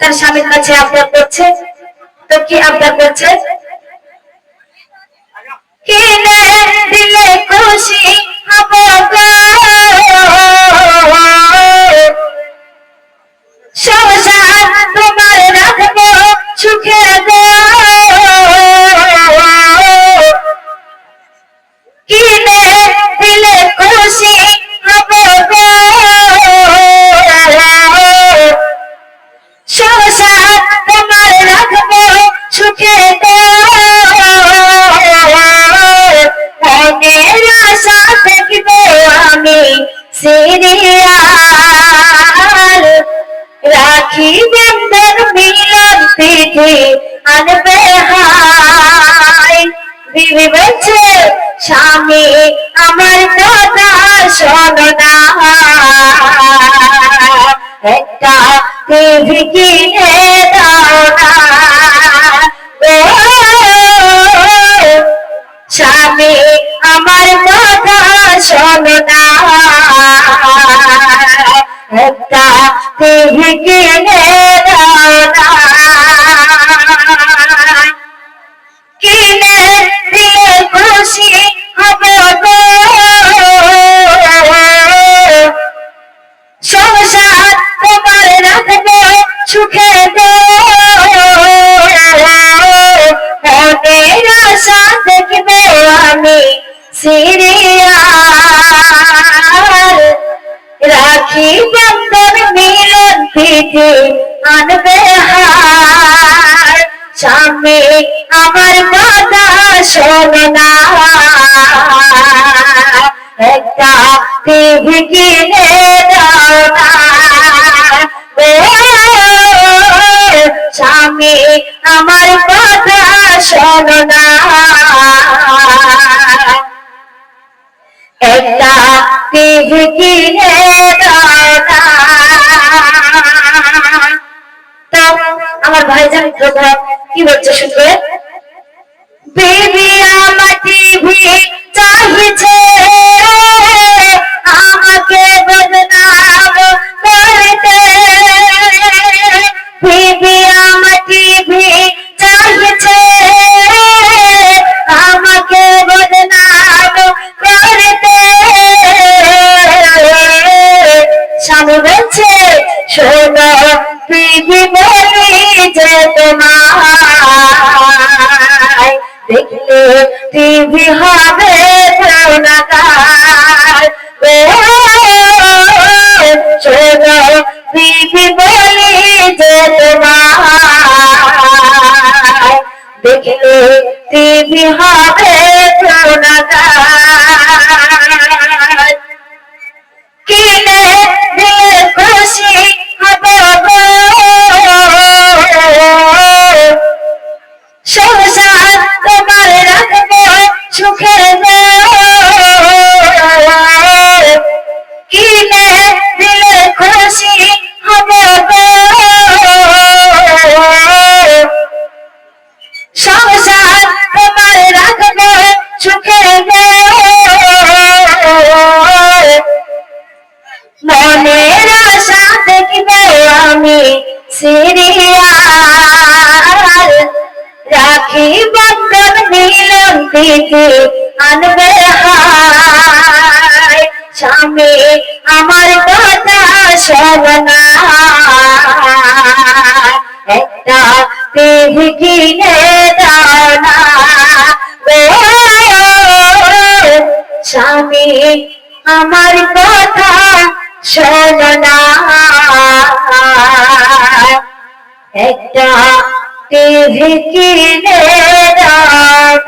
তার স্বামীর কাছে আবদার করছে। তো কি আবদার করছে? কিনে বিবি বলছে স্বামী আমার কথা শোনো না একটা টিভি কিনে দাও না। স্বামী আমার কথা শোনো না একটা টিভি কিনে সুখে গো। মনের আশা আমি সিরিয়াল রাখি বন্ধন মিলন তিথি আনবে হার। স্বামী, আমার কথা শোনো না। একটা টিভি কিনে দাও না। স্বামী আমার কথা শোনো না। একটা টিভি কিনে আমার ভাইজান কি হচ্ছে শুনবে বলি যে তোমার দেখলে টিভি হবে প্রণাকার টিভি বলি যে তোমার দেখলে টিভি হবে রাখি বন্ধন মিলন দিতে আনবে স্বামী আমার কথা শোনা স্বামী আমার কথা শোনো একটা টিভি কিনে দাও